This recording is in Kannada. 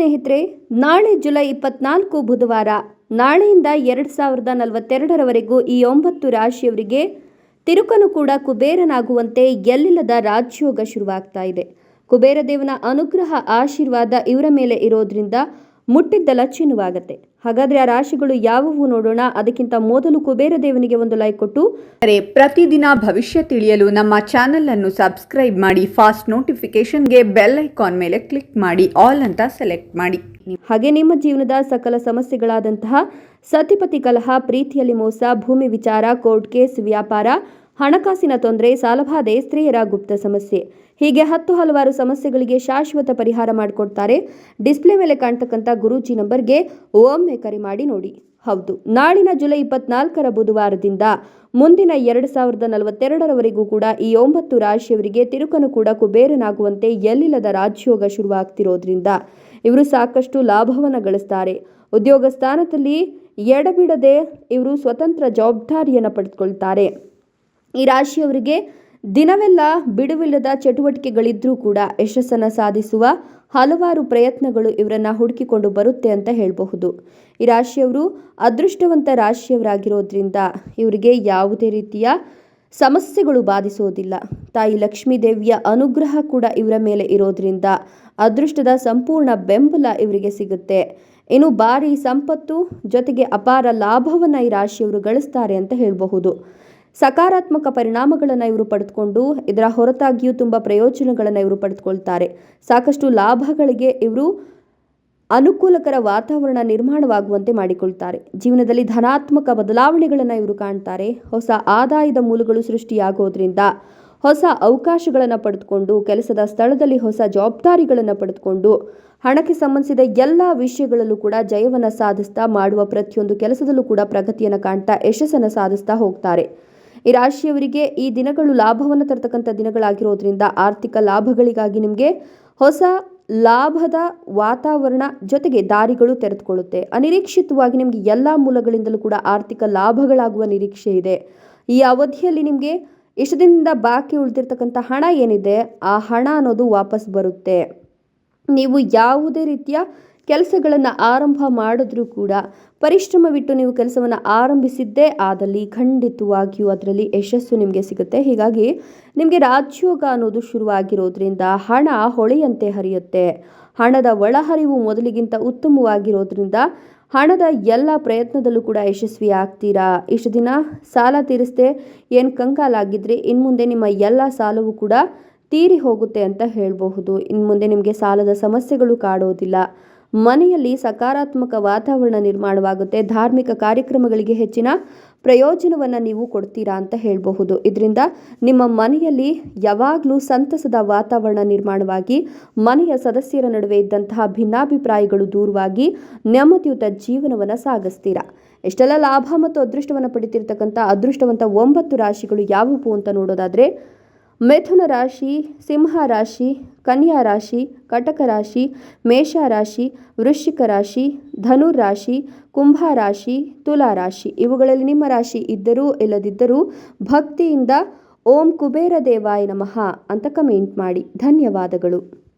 ಸ್ನೇಹಿತರೆ, ನಾಳೆ ಜುಲೈ ಇಪ್ಪತ್ನಾಲ್ಕು ಬುಧವಾರ, ನಾಳೆಯಿಂದ ಎರಡು ಸಾವಿರದ ನಲವತ್ತೆರಡರವರೆಗೂ ಈ ಒಂಬತ್ತು ರಾಶಿಯವರಿಗೆ ತಿರುಕನು ಕೂಡ ಕುಬೇರನಾಗುವಂತೆ ಎಲ್ಲಿಲ್ಲದ ರಾಜ್ಯೋಗ ಶುರುವಾಗ್ತಾ ಇದೆ. ಕುಬೇರ ದೇವನ ಅನುಗ್ರಹ, ಆಶೀರ್ವಾದ ಇವರ ಮೇಲೆ ಇರೋದ್ರಿಂದ ಮುಟ್ಟಿದ್ದೆಲ್ಲ ಚಿನ್ನವಾಗತ್ತೆ ಹಾಗಾದ್ರೆ ಆ ರಾಶಿಗಳು ಯಾವುವು ನೋಡೋಣ. ಅದಕ್ಕಿಂತ ಮೊದಲು ಕುಬೇರ ದೇವನಿಗೆ ಒಂದು ಲೈಕ್ ಕೊಟ್ಟು. ಕರೆ ಪ್ರತಿದಿನ ಭವಿಷ್ಯ ತಿಳಿಯಲು ನಮ್ಮ ಚಾನೆಲ್ ಅನ್ನು ಸಬ್ಸ್ಕ್ರೈಬ್ ಮಾಡಿ ಫಾಸ್ಟ್ ನೋಟಿಫಿಕೇಶನ್ಗೆ ಬೆಲ್ ಐಕಾನ್ ಮೇಲೆ ಕ್ಲಿಕ್ ಮಾಡಿ ಆಲ್ ಅಂತ ಸೆಲೆಕ್ಟ್ ಮಾಡಿ. ಹಾಗೆ ನಿಮ್ಮ ಜೀವನದ ಸಕಲ ಸಮಸ್ಯೆಗಳಾದಂತಹ ಸತಿಪತಿ ಕಲಹ ಪ್ರೀತಿಯಲ್ಲಿ ಮೋಸ ಭೂಮಿ ವಿಚಾರ ಕೋರ್ಟ್ ಕೇಸ್ ವ್ಯಾಪಾರ ಹಣಕಾಸಿನ ತೊಂದರೆ, ಸಾಲಬಾಧೆ, ಸ್ತ್ರೀಯರ ಗುಪ್ತ ಸಮಸ್ಯೆ. ಹೀಗೆ ಹತ್ತು ಹಲವಾರು ಸಮಸ್ಯೆಗಳಿಗೆ ಶಾಶ್ವತ ಪರಿಹಾರ ಮಾಡಿಕೊಡ್ತಾರೆ. ಡಿಸ್ಪ್ಲೇ ಮೇಲೆ ಕಾಣ್ತಕ್ಕಂಥ ಗುರೂಜಿ ನಂಬರ್ಗೆ ಒಮ್ಮೆ ಕರೆ ಮಾಡಿ ನೋಡಿ. ಹೌದು, ನಾಳಿನ ಜುಲೈ ಇಪ್ಪತ್ನಾಲ್ಕರ ಬುಧವಾರದಿಂದ ಮುಂದಿನ ಎರಡು ಸಾವಿರದ ನಲವತ್ತೆರಡರವರೆಗೂ ಕೂಡ ಈ ಒಂಬತ್ತು ರಾಶಿಯವರಿಗೆ ತಿರುಕನು ಕೂಡ ಕುಬೇರನಾಗುವಂತೆ ಎಲ್ಲಿಲ್ಲದ ರಾಜ್ಯೋಗ ಶುರುವಾಗ್ತಿರೋದ್ರಿಂದ ಇವರು ಸಾಕಷ್ಟು ಲಾಭವನ್ನು ಗಳಿಸ್ತಾರೆ. ಉದ್ಯೋಗ ಸ್ಥಾನದಲ್ಲಿ ಎಡಬಿಡದೆ ಇವರು ಸ್ವತಂತ್ರ ಜವಾಬ್ದಾರಿಯನ್ನು ಪಡೆದುಕೊಳ್ತಾರೆ ಈ ರಾಶಿಯವರಿಗೆ ದಿನವೆಲ್ಲ ಬಿಡುವಿಲ್ಲದ ಚಟುವಟಿಕೆಗಳಿದ್ರೂ ಕೂಡ ಯಶಸ್ಸನ್ನು ಸಾಧಿಸುವ ಹಲವಾರು ಪ್ರಯತ್ನಗಳು ಇವರನ್ನು ಹುಡುಕಿಕೊಂಡು ಬರುತ್ತೆ ಅಂತ ಹೇಳಬಹುದು. ಈ ರಾಶಿಯವರು ಅದೃಷ್ಟವಂತ ರಾಶಿಯವರಾಗಿರೋದ್ರಿಂದ ಇವರಿಗೆ ಯಾವುದೇ ರೀತಿಯ ಸಮಸ್ಯೆಗಳು ಬಾಧಿಸೋದಿಲ್ಲ. ತಾಯಿ ಲಕ್ಷ್ಮೀ ದೇವಿಯ ಅನುಗ್ರಹ ಕೂಡ ಇವರ ಮೇಲೆ ಇರೋದ್ರಿಂದ ಅದೃಷ್ಟದ ಸಂಪೂರ್ಣ ಬೆಂಬಲ ಇವರಿಗೆ ಸಿಗುತ್ತೆ. ಇನ್ನು ಭಾರಿ ಸಂಪತ್ತು ಜೊತೆಗೆ ಅಪಾರ ಲಾಭವನ್ನು ಈ ರಾಶಿಯವರು ಗಳಿಸ್ತಾರೆ ಅಂತ ಹೇಳಬಹುದು. ಸಕಾರಾತ್ಮಕ ಪರಿಣಾಮಗಳನ್ನು ಇವರು ಪಡೆದುಕೊಂಡು ಇದರ ಹೊರತಾಗಿಯೂ ತುಂಬ ಪ್ರಯೋಜನಗಳನ್ನು ಇವರು ಪಡೆದುಕೊಳ್ತಾರೆ ಸಾಕಷ್ಟು ಲಾಭಗಳಿಗೆ ಇವರು ಅನುಕೂಲಕರ ವಾತಾವರಣ ನಿರ್ಮಾಣವಾಗುವಂತೆ ಮಾಡಿಕೊಳ್ತಾರೆ. ಜೀವನದಲ್ಲಿ ಧನಾತ್ಮಕ ಬದಲಾವಣೆಗಳನ್ನು ಇವರು ಕಾಣ್ತಾರೆ. ಹೊಸ ಆದಾಯದ ಮೂಲಗಳು ಸೃಷ್ಟಿಯಾಗೋದ್ರಿಂದ ಹೊಸ ಅವಕಾಶಗಳನ್ನು ಪಡೆದುಕೊಂಡು ಕೆಲಸದ ಸ್ಥಳದಲ್ಲಿ ಹೊಸ ಜವಾಬ್ದಾರಿಗಳನ್ನು ಪಡೆದುಕೊಂಡು ಹಣಕ್ಕೆ ಸಂಬಂಧಿಸಿದ ಎಲ್ಲ ವಿಷಯಗಳಲ್ಲೂ ಕೂಡ ಜಯವನ್ನು ಸಾಧಿಸ್ತಾ ಮಾಡುವ ಪ್ರತಿಯೊಂದು ಕೆಲಸದಲ್ಲೂ ಕೂಡ ಪ್ರಗತಿಯನ್ನು ಕಾಣ್ತಾ ಯಶಸ್ಸನ್ನು ಸಾಧಿಸ್ತಾ ಹೋಗ್ತಾರೆ. ಈ ರಾಶಿಯವರಿಗೆ ಈ ದಿನಗಳು ಲಾಭವನ್ನು ತರ್ತಕ್ಕಂಥ ದಿನಗಳಾಗಿರೋದ್ರಿಂದ ಆರ್ಥಿಕ ಲಾಭಗಳಿಗಾಗಿ ನಿಮಗೆ ಹೊಸ ಲಾಭದ ವಾತಾವರಣ ಜೊತೆಗೆ ದಾರಿಗಳು ತೆರೆದುಕೊಳ್ಳುತ್ತೆ. ಅನಿರೀಕ್ಷಿತವಾಗಿ ನಿಮಗೆ ಎಲ್ಲ ಮೂಲಗಳಿಂದಲೂ ಕೂಡ ಆರ್ಥಿಕ ಲಾಭಗಳಾಗುವ ನಿರೀಕ್ಷೆ ಇದೆ. ಈ ಅವಧಿಯಲ್ಲಿ ನಿಮಗೆ ಇಷ್ಟು ದಿನದಿಂದ ಬಾಕಿ ಉಳಿದಿರ್ತಕ್ಕಂಥ ಹಣ ಏನಿದೆ, ಆ ಹಣ ಅನ್ನೋದು ವಾಪಸ್ ಬರುತ್ತೆ. ನೀವು ಯಾವುದೇ ರೀತಿಯ ಕೆಲಸಗಳನ್ನು ಆರಂಭ ಮಾಡಿದ್ರೂ ಕೂಡ ಪರಿಶ್ರಮವಿಟ್ಟು ನೀವು ಕೆಲಸವನ್ನು ಆರಂಭಿಸಿದ್ದೇ ಆದಲ್ಲಿ ಖಂಡಿತವಾಗಿಯೂ ಅದರಲ್ಲಿ ಯಶಸ್ಸು ನಿಮಗೆ ಸಿಗುತ್ತೆ. ಹೀಗಾಗಿ ನಿಮಗೆ ರಾಜ್ಯೋಗ ಅನ್ನೋದು ಶುರುವಾಗಿರೋದ್ರಿಂದ ಹಣ ಹೊಳೆಯಂತೆ ಹರಿಯುತ್ತೆ. ಹಣದ ಒಳಹರಿವು ಮೊದಲಿಗಿಂತ ಉತ್ತಮವಾಗಿರೋದ್ರಿಂದ ಹಣದ ಎಲ್ಲ ಪ್ರಯತ್ನದಲ್ಲೂ ಕೂಡ ಯಶಸ್ವಿ ಆಗ್ತೀರಾ ಇಷ್ಟು ದಿನ ಸಾಲ ತೀರಿಸದೆ ಏನು ಕಂಗಾಲಾಗಿದ್ರಿ? ಇನ್ನು ಮುಂದೆ ನಿಮ್ಮ ಎಲ್ಲ ಸಾಲವೂ ಕೂಡ ತೀರಿ ಹೋಗುತ್ತೆ ಅಂತ ಹೇಳಬಹುದು. ಇನ್ನು ಮುಂದೆ ನಿಮಗೆ ಸಾಲದ ಸಮಸ್ಯೆಗಳು ಕಾಡೋದಿಲ್ಲ. ಮನೆಯಲ್ಲಿ ಸಕಾರಾತ್ಮಕ ವಾತಾವರಣ ನಿರ್ಮಾಣವಾಗುತ್ತೆ. ಧಾರ್ಮಿಕ ಕಾರ್ಯಕ್ರಮಗಳಿಗೆ ಹೆಚ್ಚಿನ ಪ್ರಯೋಜನವನ್ನು ನೀವು ಕೊಡ್ತೀರಾ ಅಂತ ಹೇಳಬಹುದು. ಇದರಿಂದ ನಿಮ್ಮ ಮನೆಯಲ್ಲಿ ಯಾವಾಗಲೂ ಸಂತಸದ ವಾತಾವರಣ ನಿರ್ಮಾಣವಾಗಿ, ಮನೆಯ ಸದಸ್ಯರ ನಡುವೆ ಇದ್ದಂತಹ ಭಿನ್ನಾಭಿಪ್ರಾಯಗಳು ದೂರವಾಗಿ ನೆಮ್ಮದಿಯುತ ಜೀವನವನ್ನು ಸಾಗಿಸ್ತೀರಾ. ಎಷ್ಟೆಲ್ಲ ಲಾಭ ಮತ್ತು ಅದೃಷ್ಟವನ್ನು ಪಡಿತಿರ್ತಕ್ಕಂಥ ಅದೃಷ್ಟವಂತ ಒಂಬತ್ತು ರಾಶಿಗಳು ಯಾವುವು ಅಂತ ನೋಡೋದಾದರೆ ಮಿಥುನ ರಾಶಿ, ಸಿಂಹ ರಾಶಿ, ಕನ್ಯಾ ರಾಶಿ, ಕಟಕ ರಾಶಿ, ಮೇಷ ರಾಶಿ, ವೃಶ್ಚಿಕ ರಾಶಿ, ಧನು ರಾಶಿ, ಕುಂಭ ರಾಶಿ, ತುಲಾ ರಾಶಿ. ಇವುಗಳಲ್ಲಿ ನಿಮ್ಮ ರಾಶಿ ಇದ್ದರೂ ಇಲ್ಲದಿದ್ದರೂ ಭಕ್ತಿಯಿಂದ ಓಂ ಕುಬೇರ ದೇವಾಯ ನಮಃ ಅಂತ ಕಮೆಂಟ್ ಮಾಡಿ. ಧನ್ಯವಾದಗಳು.